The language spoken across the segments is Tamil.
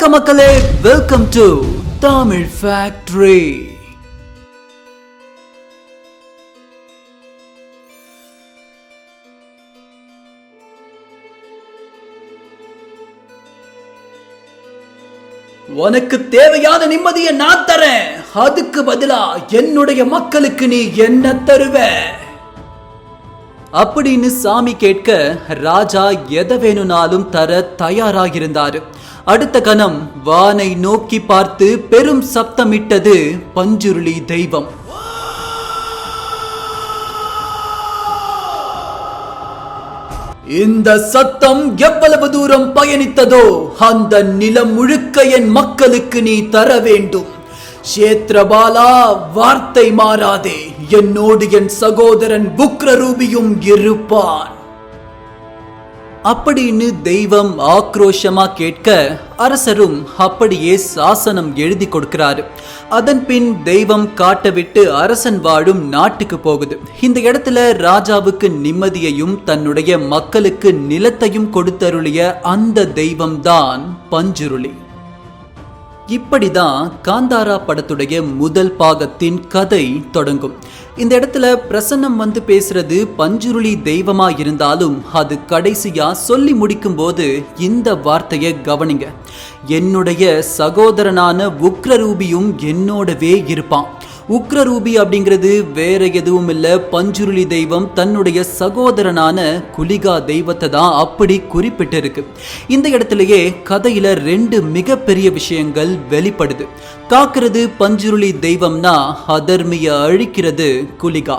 வணக்கம் மக்களே வெல்கம் டு தமிழ் ஃபேக்டரி உனக்கு தேவையான நிம்மதியை நான் தரேன். அதுக்கு பதிலா என்னுடைய மக்களுக்கு நீ என்ன தருவ? அப்படின்னு சாமி கேட்க ராஜா எதை வேணும்னாலும் தர தயாராகிருந்தாரு அடுத்த கணம் வானை நோக்கி பார்த்து பெரும் சப்தமிட்டது பஞ்சுருளி தெய்வம். இந்த சத்தம் எவ்வளவு தூரம் பயணித்ததோ அந்த நிலம் முழுக்க என் மக்களுக்கு நீ தர வேண்டும். சேத்ரபாலா வார்த்தை மாறாதே. என்னோடு என் சகோதரன் புக்ரரூபியும் இருப்பான் அப்படின்னு தெய்வம் ஆக்ரோஷமா கேட்க அரசரும் அப்படியே சாசனம் எழுதி கொடுக்கிறாரு. அதன் பின் தெய்வம் காட்டவிட்டு அரசன் வாழும் நாட்டுக்கு போகுது. இந்த இடத்துல ராஜாவுக்கு நிம்மதியையும் தன்னுடைய மக்களுக்கு நிலத்தையும் கொடுத்தருளிய அந்த தெய்வம்தான் பஞ்சுருளி. இப்படிதான் காந்தாரா படத்துடைய முதல் பாகத்தின் கதை தொடங்கும். இந்த இடத்துல பிரசன்னம் வந்து பேசுறது பஞ்சுருளி தெய்வமா இருந்தாலும் அது கடைசியா சொல்லி முடிக்கும் போது இந்த வார்த்தையை கவனிங்க. என்னுடைய சகோதரனான உக்ரரூபியும் என்னோடவே இருப்பான். உக்ரரூபி அப்படிங்கிறது வேற எதுவும் இல்ல. பஞ்சுருளி தெய்வம் தன்னுடைய சகோதரனான குலிகா தெய்வத்தை தான் அப்படி குறிப்பிட்டிருக்கு. இந்த இடத்துலயே கதையில ரெண்டு மிகப்பெரிய விஷயங்கள் வெளிப்படுது. காக்கிறது பஞ்சுருளி தெய்வம்னா அதர்மிய அழிக்கிறது குலிகா.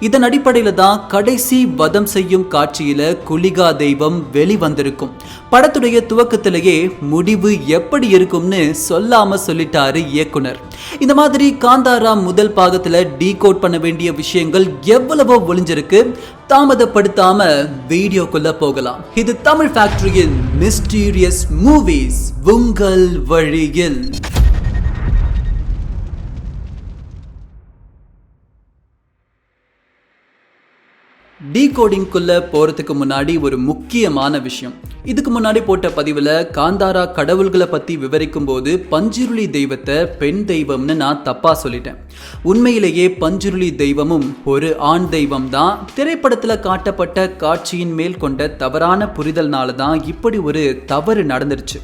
இதன் அடிப்படையில தான் கடைசி வதம் செய்யும் காட்சியில குலிகா தெய்வம் வெளிவந்திருக்கும். படத்துடைய துவக்கத்திலேயே முடிவு எப்படி இருக்கும்னு சொல்லாம சொல்லிட்டாரு இயக்குனர். இந்த மாதிரி காந்தாரா முதல் பாகத்துல டீகோட் பண்ண வேண்டிய விஷயங்கள் எவ்வளவோ ஒளிஞ்சிருக்கு. தாமதப்படுத்தாம வீடியோக்குள்ள போகலாம். இது தமிழ் ஃபேக்டரியின் மிஸ்டீரியஸ் மூவிஸ் உங்கள் வழியில். டீகோடிங்குள்ள போறதுக்கு முன்னாடி ஒரு முக்கியமான விஷயம். இதுக்கு முன்னாடி போட்ட பதிவுல காந்தாரா கடவுள்களை பத்தி விவரிக்கும் போது பஞ்சுருளி தெய்வத்தை பெண் தெய்வம்னு நான் தப்பா சொல்லிட்டேன். உண்மையிலேயே பஞ்சுருளி தெய்வமும் ஒரு ஆண் தெய்வம் தான் திரைப்படத்துல காட்டப்பட்ட காட்சியின் மேல் கொண்ட தவறான புரிதல்னால தான் இப்படி ஒரு தவறு நடந்துருச்சு.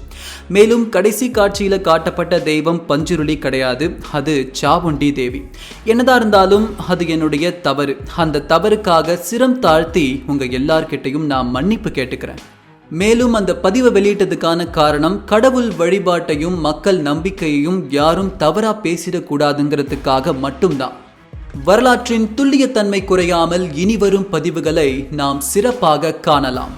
மேலும் கடைசி காட்சியில காட்டப்பட்ட தெய்வம் பஞ்சுருளி கிடையாது. அது சாவுண்டி தேவி. என்னதான் இருந்தாலும் அது என்னுடைய தவறு. அந்த தவறுக்காக சிரம் தாழ்த்தி உங்கள் எல்லார்கிட்டையும் நான் மன்னிப்பு கேட்டுக்கிறேன். மேலும் அந்த பதிவை வெளியிட்டதுக்கான காரணம் கடவுள் வழிபாட்டையும் மக்கள் நம்பிக்கையையும் யாரும் தவறா பேசிடக்கூடாதுங்கிறதுக்காக மட்டும்தான். வரலாற்றின் துல்லியத்தன்மை குறையாமல் இனி வரும் பதிவுகளை நாம் சிறப்பாக காணலாம்.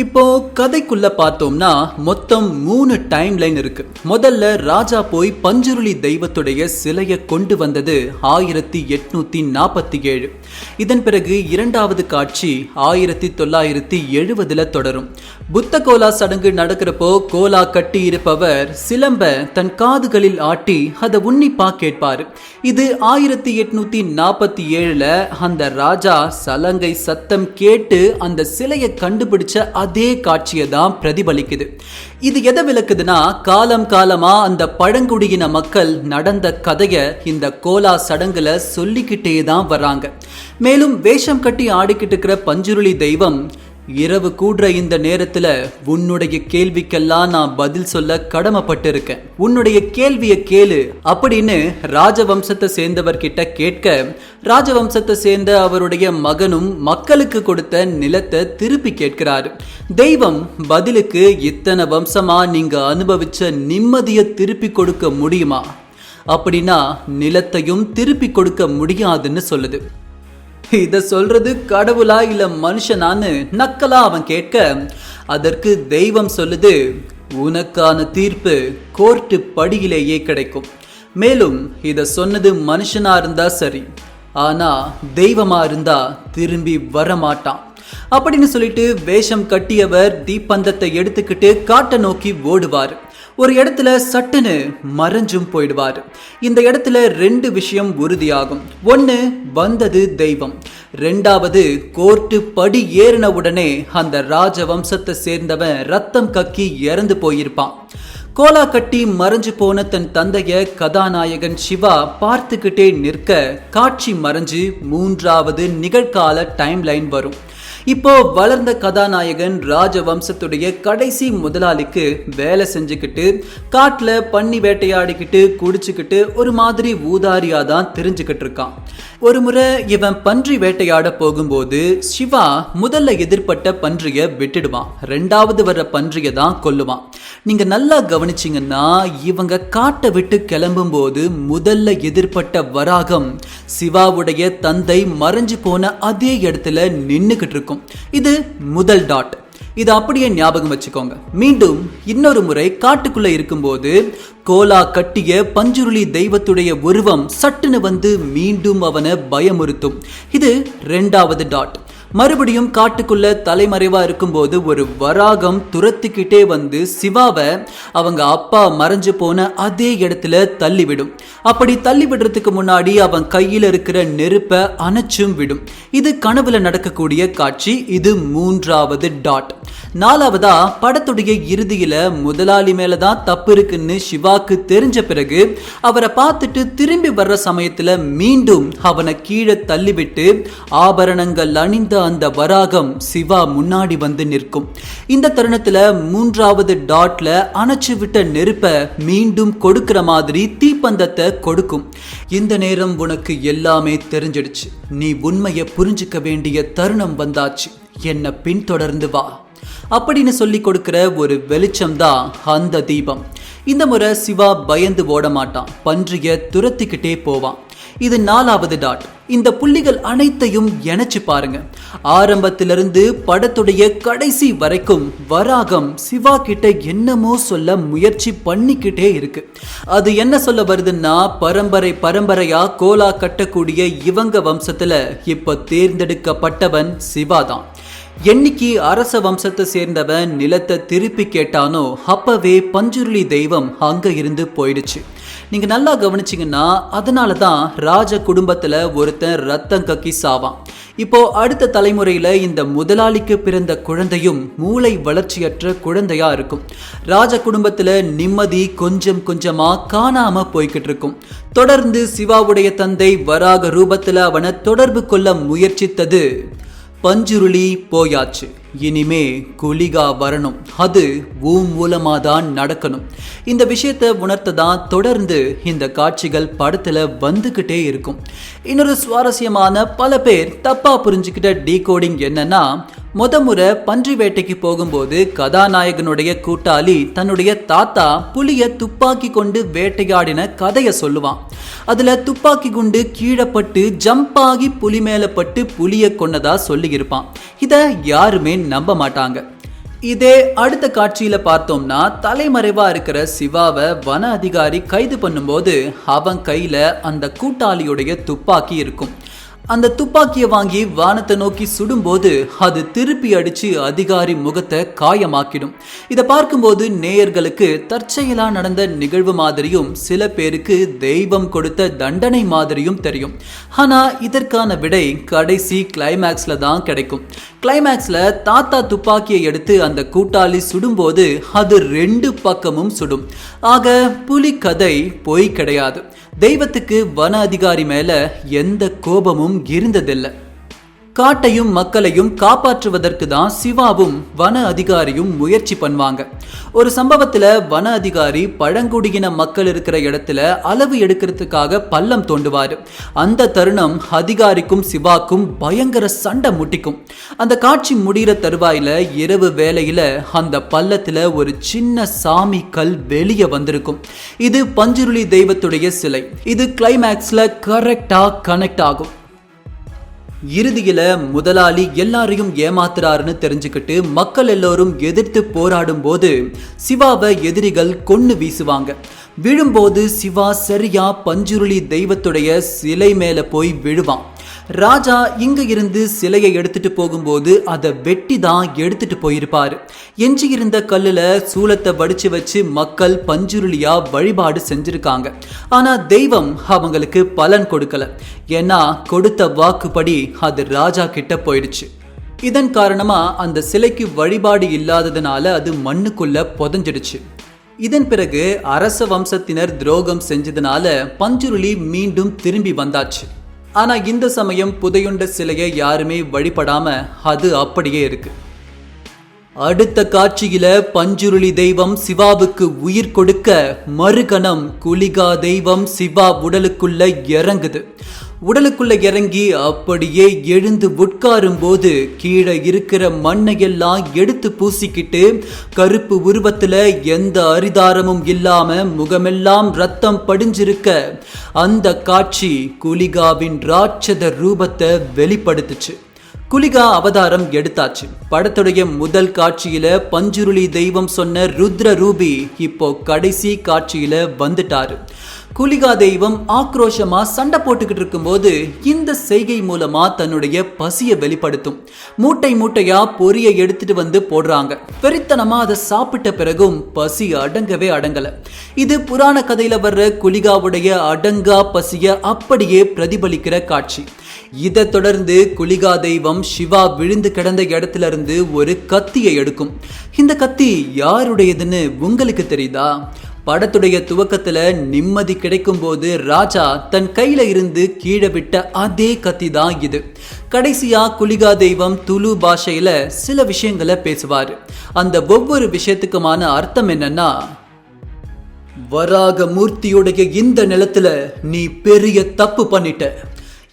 இப்போ கதைக்குள்ள பார்த்தோம்னா மொத்தம் மூணு டைம் லைன் இருக்கு. முதல்ல ராஜா போய் பஞ்சுருளி தெய்வத்துடைய சிலையை கொண்டு வந்தது ஆயிரத்தி எட்நூத்தி நாற்பத்தி ஏழு. இதன் பிறகு இரண்டாவது காட்சி ஆயிரத்தி தொள்ளாயிரத்தி எழுபதுல தொடரும். புத்த கோலா சடங்கு நடக்கிறப்போ கோலா கட்டி இருப்பவர் சிலம்ப தன் காதுகளில் ஆட்டி அதை உன்னிப்பா கேட்பாரு. இது ஆயிரத்தி எட்நூத்தி நாற்பத்தி ஏழுல அந்த ராஜா சலங்கை சத்தம் கேட்டு அந்த சிலையை கண்டுபிடிச்ச அதே காட்சியை தான் பிரதிபலிக்குது. இது எதை விளக்குதுன்னா காலம் காலமா அந்த பழங்குடியின மக்கள் நடந்த கதையை இந்த கோலா சடங்குல சொல்லிக்கிட்டே தான் வர்றாங்க. மேலும் வேஷம் கட்டி ஆடிக்கிட்டு இருக்கிற பஞ்சுருளி தெய்வம் இரவு கூடுற இந்த நேரத்துல உன்னுடைய கேள்விக்கெல்லாம் நான் பதில் சொல்ல கடமைப்பட்டிருக்கேன். உன்னுடைய கேள்வியை கேளு. அப்படின்னு ராஜவம்சத்தை சேர்ந்தவர்கிட்ட கேட்க ராஜவம்சத்தை சேர்ந்த அவருடைய மகனும் மக்களுக்கு கொடுத்த நிலத்தை திருப்பி கேட்கிறாரு. தெய்வம் பதிலுக்கு இத்தனை வம்சமா நீங்க அனுபவிச்ச நிம்மதியை திருப்பி கொடுக்க முடியுமா? அப்படின்னா நிலத்தையும் திருப்பி கொடுக்க முடியாதுன்னு சொல்லுது. இதை சொல்றது கடவுளா இல்ல மனுஷனான்னு நக்கலா அவன் கேட்க அதற்கு தெய்வம் சொல்லுது உனக்கான தீர்ப்பு கோர்ட்டு படியிலேயே கிடைக்கும். மேலும் இதை சொன்னது மனுஷனா இருந்தா சரி ஆனா தெய்வமா இருந்தா திரும்பி வர மாட்டான் அப்படின்னு சொல்லிட்டு வேஷம் கட்டியவர் தீப்பந்தத்தை எடுத்துக்கிட்டு காட்டை நோக்கி ஓடுவார். ஒரு இடத்துல சட்டுன்னு மறைஞ்சும் போயிடுவார். இந்த இடத்துல ரெண்டு விஷயம் உறுதியாகும். ஒன்று வந்தது தெய்வம். ரெண்டாவது கோர்ட்டு படி ஏறின உடனே அந்த ராஜ வம்சத்தை சேர்ந்தவன் ரத்தம் கக்கி இறந்து போயிருப்பான். கோலா கட்டி மறைஞ்சு போன தன் தந்தைய கதாநாயகன் சிவா பார்த்துக்கிட்டே நிற்க காட்சி மறைஞ்சு மூன்றாவது நிகழ்கால டைம் லைன் வரும். இப்போ வளர்ந்த கதாநாயகன் ராஜவம்சத்துடைய கடைசி முதலாளிக்கு வேலை செஞ்சுக்கிட்டு காட்டில் பண்ணி வேட்டையாடிக்கிட்டு குடிச்சுக்கிட்டு ஒரு மாதிரி ஊதாரியா தான் தெரிஞ்சுக்கிட்டு இருக்கான். ஒரு முறை இவன் பன்றி வேட்டையாட போகும்போது சிவா முதல்ல எதிர்பட்ட பன்றிய விட்டுடுவான். ரெண்டாவது வர்ற பன்றிய தான் கொல்லுவான். நீங்க நல்லா கவனிச்சிங்கன்னா இவங்க காட்டை விட்டு கிளம்பும் போது முதல்ல எதிர்பட்ட வராகம் சிவாவுடைய தந்தை மறைஞ்சு போன அதே இடத்துல நின்றுக்கிட்டு இருக்கும். இது முதல் டாட் இது அப்படியே ஞாபகம் வச்சுக்கோங்க. மீண்டும் இன்னொரு முறை காட்டுக்குள்ள இருக்கும்போது கோலா கட்டிய பஞ்சுருளி தெய்வத்துடைய உருவம் சட்டுன்னு வந்து மீண்டும் அவனை பயமுறுத்தும். இது ரெண்டாவது டாட் மறுபடியும் காட்டுக்குள்ள தலைமறைவா இருக்கும்போது ஒரு வராகம் துரத்திக்கிட்டே வந்து சிவாவை அவங்க அப்பா மறைஞ்சு போன அதே இடத்துல தள்ளிவிடும். அப்படி தள்ளி விடுறதுக்கு முன்னாடி அவன் கையில் இருக்கிற நெருப்பை அணைச்சும் விடும். இது கனவுல நடக்கக்கூடிய காட்சி. இது மூன்றாவது டாட். நாலாவதா படத்துடைய இறுதியில முதலாளி மேலதான் தப்பு இருக்குன்னு சிவாக்கு தெரிஞ்ச பிறகு அவரை பார்த்துட்டு திரும்பி வர்ற சமயத்துல மீண்டும் அவனை கீழே தள்ளிவிட்டு ஆபரணங்கள் அணிந்த அந்த வராகம் சிவா முன்னாடி வந்து நிற்கும். இந்த தருணத்துல மூன்றாவது டாட்ல அணைச்சு விட்ட நெருப்ப மீண்டும் கொடுக்கிற மாதிரி தீப்பந்தத்தை கொடுக்கும். இந்த நேரம் உனக்கு எல்லாமே தெரிஞ்சிடுச்சு. நீ உண்மையை புரிஞ்சுக்க வேண்டிய தருணம் வந்தாச்சு. என்ன பின்தொடர்ந்து வா. அப்படின்னு சொல்லி கொடுக்கிற ஒரு வெளிச்சம் தான் அந்த தீபம். இந்த முறை சிவா பயந்து ஓட மாட்டான் பன்றிய துரத்திக்கிட்டே போவான். இது நாலாவது டாட் இந்த புள்ளிகள் அனைத்தையும் இணைச்சு பாருங்க. ஆரம்பத்திலிருந்து படத்துடைய கடைசி வரைக்கும் வராகம் சிவா கிட்ட என்னமோ சொல்ல முயற்சி பண்ணிக்கிட்டே இருக்கு. அது என்ன சொல்ல வருதுன்னா பரம்பரை பரம்பரையா கோலா கட்டக்கூடிய இவங்க வம்சத்துல இப்ப தேர்ந்தெடுக்கப்பட்டவன் சிவா தான். என்னைக்கு அரச வம்சத்தை சேர்ந்தவன் நிலத்தை திருப்பி கேட்டானோ அப்பவே பஞ்சுருளி தெய்வம் அங்க இருந்து போயிடுச்சு. நீங்கள் நல்லா கவனிச்சிங்கன்னா அதனால தான் ராஜ குடும்பத்தில் ஒருத்தன் ரத்தம் கக்கி சாவான். இப்போ அடுத்த தலைமுறையில் இந்த முதலாளிக்கு பிறந்த குழந்தையும் மூளை வளர்ச்சியற்ற குழந்தையா இருக்கும். ராஜ குடும்பத்தில் நிம்மதி கொஞ்சம் கொஞ்சமா காணாம போய்கிட்டு இருக்கும். தொடர்ந்து சிவாவுடைய தந்தை வராக ரூபத்தில் அவனை தொடர்பு கொள்ள முயற்சித்தது பஞ்சுருளி போயாச்சு. இனிமே குலிகா வரணும். அது ஊம் மூலமாக தான் நடக்கணும். இந்த விஷயத்தை உணர்த்த தான் தொடர்ந்து இந்த காட்சிகள் படத்தில் வந்துக்கிட்டே இருக்கும். இன்னொரு சுவாரஸ்யமான பல பேர் தப்பாக புரிஞ்சுக்கிட்ட டீகோடிங் என்னன்னா முத முறை பன்றி வேட்டைக்கு போகும்போது கதாநாயகனுடைய கூட்டாளி தன்னுடைய தாத்தா புலிய துப்பாக்கி கொண்டு வேட்டையாடின கதையை சொல்லுவான். அதுல துப்பாக்கி குண்டு கீழப்பட்டு ஜம்ப் ஆகி புலி மேலே பட்டு புலிய கொன்னதா சொல்லியிருப்பான். இதை இத யாருமே நம்ப மாட்டாங்க? இதே அடுத்த காட்சியில பார்த்தோம்னா தலைமறைவா இருக்கிற சிவாவை வன அதிகாரி கைது பண்ணும்போது அவன் கையில அந்த கூட்டாளியுடைய துப்பாக்கி இருக்கும். அந்த துப்பாக்கியை வாங்கி வானத்தை நோக்கி சுடும்போது அது திருப்பி அடிச்சு அதிகாரி முகத்தை காயமாக்கிடும். இதை பார்க்கும்போது நேயர்களுக்கு தற்செயலா நடந்த நிகழ்வு மாதிரியும் சில பேருக்கு தெய்வம் கொடுத்த தண்டனை மாதிரியும் தெரியும். ஆனா இதற்கான விடை கடைசி கிளைமேக்ஸ்ல தான் கிடைக்கும். கிளைமேக்ஸ்ல தாத்தா துப்பாக்கியை எடுத்து அந்த கூட்டாளி சுடும்போது அது ரெண்டு பக்கமும் சுடும். ஆக புலி கதை பொய் கிடையாது. தெய்வத்துக்கு வன அதிகாரி மேல எந்த கோபமும் இருந்ததில்லை. காட்டையும் மக்களையும் காப்பாற்றுவதற்கு தான் சிவாவும் வன அதிகாரியும் முயற்சி பண்ணுவாங்க. ஒரு சம்பவத்தில் வன அதிகாரி பழங்குடியின மக்கள் இருக்கிற இடத்துல அளவு எடுக்கிறதுக்காக பள்ளம் தோண்டுவார். அந்த தருணம் அதிகாரிக்கும் சிவாக்கும் பயங்கர சண்டை முட்டிக்கும். அந்த காட்சி முடிகிற தருவாயில் இரவு வேளையில் அந்த பள்ளத்தில் ஒரு சின்ன சாமி கல் வெளியே வந்திருக்கும். இது பஞ்சுருளி தெய்வத்துடைய சிலை. இது கிளைமேக்ஸில் கரெக்டாக கனெக்ட் ஆகும். இறுதியில முதலாளி எல்லாரையும் ஏமாத்துறாருன்னு தெரிஞ்சுக்கிட்டு மக்கள் எல்லோரும் எதிர்த்து போராடும் போது சிவாவை எதிரிகள் கொன்னு வீசுவாங்க. விழும்போது சிவா சரியா பஞ்சுருளி தெய்வத்துடைய சிலை மேல போய் விழுவான். ராஜா இங்க இருந்து சிலையை எடுத்துட்டு போகும்போது அதை வெட்டி தான் எடுத்துட்டு போயிருப்பார். எஞ்சி இருந்த கல்லுல சூலத்தை வடிச்சு வச்சு மக்கள் பஞ்சுருளியா வழிபாடு செஞ்சிருக்காங்க. ஆனா தெய்வம் அவங்களுக்கு பலன் கொடுக்கல. ஏன்னா கொடுத்த வாக்குப்படி அது ராஜா கிட்ட போயிடுச்சு. இதன் காரணமா அந்த சிலைக்கு வழிபாடு இல்லாததுனால அது மண்ணுக்குள்ள புதஞ்சிடுச்சு. இதன் பிறகு அரச வம்சத்தினர் துரோகம் செஞ்சதுனால பஞ்சுருளி மீண்டும் திரும்பி வந்தாச்சு. ஆனால் இந்த சமயம் புதையுண்ட சிலையை யாருமே வழிபடாமல் அது அப்படியே இருக்கு. அடுத்த காட்சியில பஞ்சுருளி தெய்வம் சிவாவுக்கு உயிர் கொடுக்க மறுகணம் குலிகா தெய்வம் சிவா உடலுக்குள்ள இறங்குது. உடலுக்குள்ள இறங்கி அப்படியே எழுந்து உட்காரும் போது கீழே இருக்கிற மண்ணை எல்லாம் எடுத்து பூசிக்கிட்டு கருப்பு உருவத்துல எந்த அரிதாரமும் இல்லாம முகமெல்லாம் ரத்தம் படிஞ்சிருக்க அந்த காட்சி குலிகாவின் ராட்சத ரூபத்தை வெளிப்படுத்துச்சு. குலிகா அவதாரம் எடுத்தாச்சு. படத்துடைய முதல் காட்சியில பஞ்சுருளி தெய்வம் சொன்ன ருத்ர ரூபி இப்போ கடைசி காட்சியில வந்துட்டாரு. குலிகா தெய்வம் ஆக்ரோஷமா சண்டை போட்டுக்கிட்டு இருக்கும்போது இந்த செய்கை மூலமா தன்னுடைய பசியை வெளிப்படுத்தும். மூட்டை மூட்டையா பொரிய எடுத்துட்டு வந்து போடுறாங்க. பெரித்தனமா அதை சாப்பிட்ட பிறகும் பசி அடங்கவே அடங்கல. இது புராண கதையில வர்ற குலிகாவுடைய அடங்கா பசிய அப்படியே பிரதிபலிக்கிற காட்சி. இதை தொடர்ந்து குலிகா தெய்வம் சிவா விழுந்து கிடந்த இடத்துல இருந்து ஒரு கத்தியை எடுக்கும். இந்த கத்தி யாருடையதுன்னு உங்களுக்கு தெரியுதா? படத்துடைய துவக்கத்துல நிம்மதி கிடைக்கும் போது ராஜா தன் கையில இருந்து கீழே விட்ட அதே கத்தி தான் இது. கடைசியா குலிகா தெய்வம் துளு பாஷையில சில விஷயங்களை பேசுவார். அந்த ஒவ்வொரு விஷயத்துக்குமான அர்த்தம் என்னன்னா வராக மூர்த்தியுடைய இந்த நிலத்துல நீ பெரிய தப்பு பண்ணிட்ட.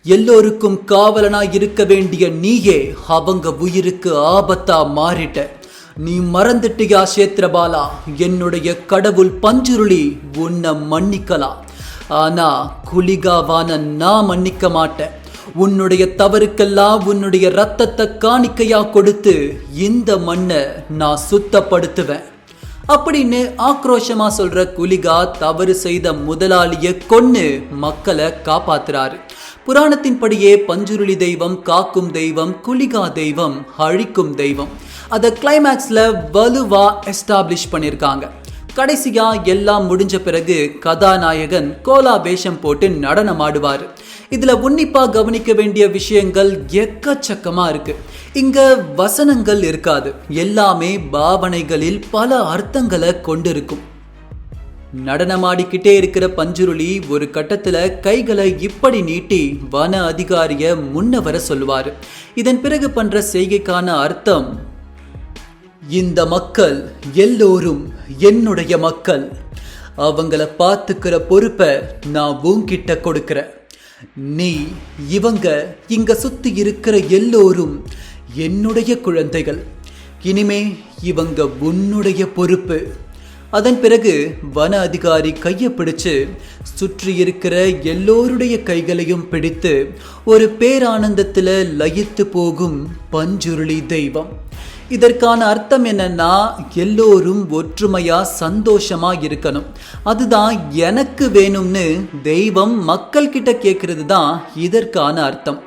எல்லோருக்கும் காவலனா இருக்க வேண்டிய நீயே அவங்க உயிருக்கு ஆபத்தா மாறிட்ட. நீ மறந்துட்டியா சேத்ரபாலா என்னுடைய கடவுள் பஞ்சுருளி உன்னை மன்னிக்கலாம் ஆனா குலிகாவான நான் மன்னிக்க மாட்டேன். உன்னுடைய தவறுக்கெல்லாம் உன்னுடைய ரத்தத்தை காணிக்கையா கொடுத்து இந்த மண்ணை நான் சுத்தப்படுத்துவேன். அப்படின்னு ஆக்ரோஷமா சொல்ற குலிகா தவறு செய்த முதலாளியை கொன்னு மக்களை காப்பாத்துறாரு. புராணத்தின்படியே பஞ்சுருளி தெய்வம் காக்கும் தெய்வம் குலிகா தெய்வம் அழிக்கும் தெய்வம். அதை கிளைமேக்ஸில் வலுவாக எஸ்டாப்ளிஷ் பண்ணியிருக்காங்க கடைசியாக எல்லாம் முடிஞ்ச பிறகு கதாநாயகன் கோலா வேஷம் போட்டு நடனம் ஆடுவார். இதில் உன்னிப்பாக கவனிக்க வேண்டிய விஷயங்கள் எக்கச்சக்கமாக இருக்கு. இங்கே வசனங்கள் இருக்காது. எல்லாமே பாவனைகளில் பல அர்த்தங்களை கொண்டிருக்கும். நடனமாடிக்கிட்டே இருக்கிற பஞ்சுருளி ஒரு கட்டத்தில் கைகளை இப்படி நீட்டி வன அதிகாரிய முன்ன வர சொல்லுவார். இதன் பிறகு பண்ற செய்கைக்கான அர்த்தம் இந்த மக்கள் எல்லோரும் என்னுடைய மக்கள். அவங்கள பார்த்துக்கிற பொறுப்பை நான் உன்கிட்ட கொடுக்குறேன். நீ இவங்க இங்க சுத்தி இருக்கிற எல்லோரும் என்னுடைய குழந்தைகள். இனிமே இவங்க உன்னுடைய பொறுப்பு. அதன் பிறகு வன அதிகாரி கையை பிடிச்சு சுற்றி இருக்கிற எல்லோருடைய கைகளையும் பிடித்து ஒரு பேரானந்தத்தில் லயித்து போகும் பஞ்சுருளி தெய்வம். இதற்கான அர்த்தம் என்னன்னா எல்லோரும் ஒற்றுமையா சந்தோஷமா இருக்கணும். அதுதான் எனக்கு வேணும்னு தெய்வம் மக்கள் கிட்ட கேட்கறது தான் இதற்கான அர்த்தம்.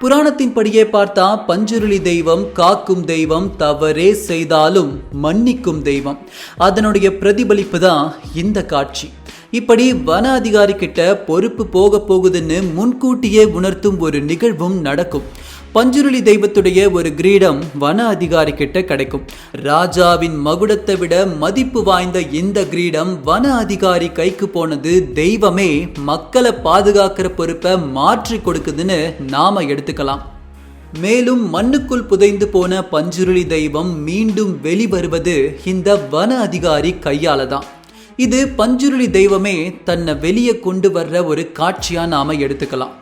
புராணத்தின் படியே பார்த்தா பஞ்சுருளி தெய்வம் காக்கும் தெய்வம் தவறே செய்தாலும் மன்னிக்கும் தெய்வம். அதனுடைய பிரதிபலிப்பு தான் இந்த காட்சி. இப்படி வன அதிகாரி கிட்ட பொறுப்பு போக போகுதுன்னு முன்கூட்டியே உணர்த்தும் ஒரு நிகழ்வும் நடக்கும். பஞ்சுருளி தெய்வத்துடைய ஒரு கிரீடம் வன அதிகாரி கிட்ட கிடைக்கும். ராஜாவின் மகுடத்தை விட மதிப்பு வாய்ந்த இந்த கிரீடம் வன அதிகாரி கைக்கு போனது தெய்வமே மக்களை பாதுகாக்கிற பொறுப்பை மாற்றி கொடுக்குதுன்னு நாம எடுத்துக்கலாம். மேலும் மண்ணுக்குள் புதைந்து போன பஞ்சுருளி தெய்வம் மீண்டும் வெளிவருவது இந்த வன அதிகாரி கையால தான் இது பஞ்சுருளி தெய்வமே தன்னை வெளியே கொண்டு வர்ற ஒரு காட்சியா நாம எடுத்துக்கலாம்.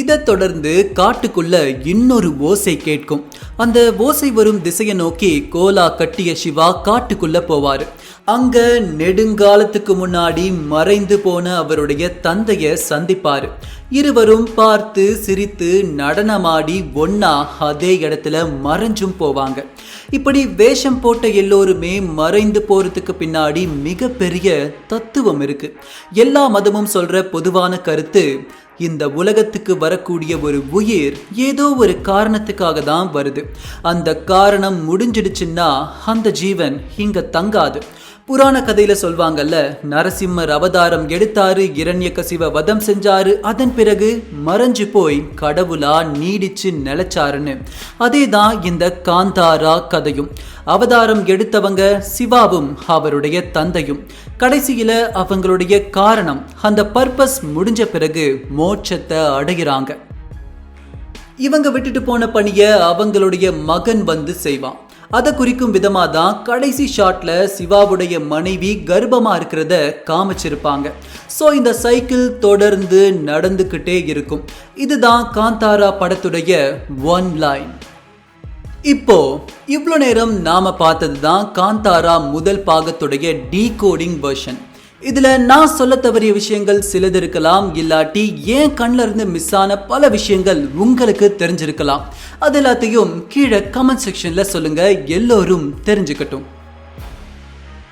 இதை தொடர்ந்து காட்டுக்குள்ள இன்னொரு ஓசை கேட்கும். அந்த ஓசை வரும் திசையை நோக்கி கோலா கட்டிய சிவா காட்டுக்குள்ள போவாரு. அங்க நெடுங்காலத்துக்கு முன்னாடி மறைந்து போன அவருடைய தந்தைய சந்திப்பாரு. இருவரும் பார்த்து சிரித்து நடனமாடி ஒன்னா அதே இடத்துல மறைஞ்சும் போவாங்க. இப்படி வேஷம் போட்ட எல்லோருமே மறைந்து போறதுக்கு பின்னாடி மிகப்பெரிய தத்துவம் இருக்கு. எல்லா மதமும் சொல்ற பொதுவான கருத்து இந்த உலகத்துக்கு வரக்கூடிய ஒரு உயிர் ஏதோ ஒரு காரணத்துக்காக தான் வருது. அந்த காரணம் முடிஞ்சிடுச்சுன்னா அந்த ஜீவன் இங்க தங்காது. புராண கதையில சொல்வாங்கல்ல நரசிம்மர் அவதாரம் எடுத்தாரு இரண்யகசிவ வதம் செஞ்சாரு அதன் பிறகு மறைஞ்சு போய் கடவுளா நீடிச்சு நிலைச்சாருன்னு. அதே தான் இந்த காந்தாரா கதையும். அவதாரம் எடுத்தவங்க சிவாவும் அவருடைய தந்தையும். கடைசியில அவங்களுடைய காரணம் அந்த பர்பஸ் முடிஞ்ச பிறகு மோட்சத்தை அடைகிறாங்க இவங்க விட்டுட்டு போன பணியை அவங்களுடைய மகன் வந்து செய்வான். அதை குறிக்கும் விதமாக தான் கடைசி ஷாட்டில் சிவாவுடைய மனைவி கர்ப்பமாக இருக்கிறத காமிச்சிருப்பாங்க. ஸோ இந்த சைக்கிள் தொடர்ந்து நடந்துக்கிட்டே இருக்கும். இதுதான் காந்தாரா படத்துடைய ஒன் லைன் இப்போ இவ்வளோ நேரம் நாம் பார்த்தது தான் காந்தாரா முதல் பாகத்துடைய டீகோடிங் வெர்ஷன் இதுல நான் சொல்ல தவறிய விஷயங்கள் சிலது இருக்கலாம் இல்லாட்டி ஏன் கண்ணில் இருந்து மிஸ் ஆன பல விஷயங்கள் உங்களுக்கு தெரிஞ்சிருக்கலாம். அது எல்லாத்தையும் கீழே கமெண்ட் செக்ஷன்ல சொல்லுங்க எல்லோரும் தெரிஞ்சுக்கட்டும்.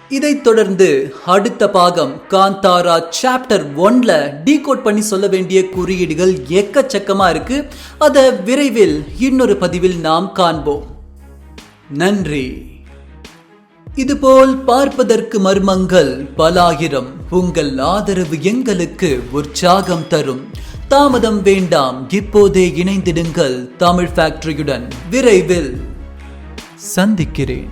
இதைத் தொடர்ந்து அடுத்த பாகம் காந்தாரா சாப்டர் ஒன்ல டீகோட் பண்ணி சொல்ல வேண்டிய குறியீடுகள் எக்கச்சக்கமா இருக்கு. அதை விரைவில் இன்னொரு பதிவில் நாம் காண்போம். நன்றி. இதுபோல் பார்ப்பதற்கு மர்மங்கள் பலாயிரம். உங்கள் ஆதரவு எங்களுக்கு உற்சாகம் தரும். தாமதம் வேண்டாம் இப்போதே இணைந்திடுங்கள் தமிழ் ஃபேக்டரியுடன் விரைவில் சந்திக்கிறேன்.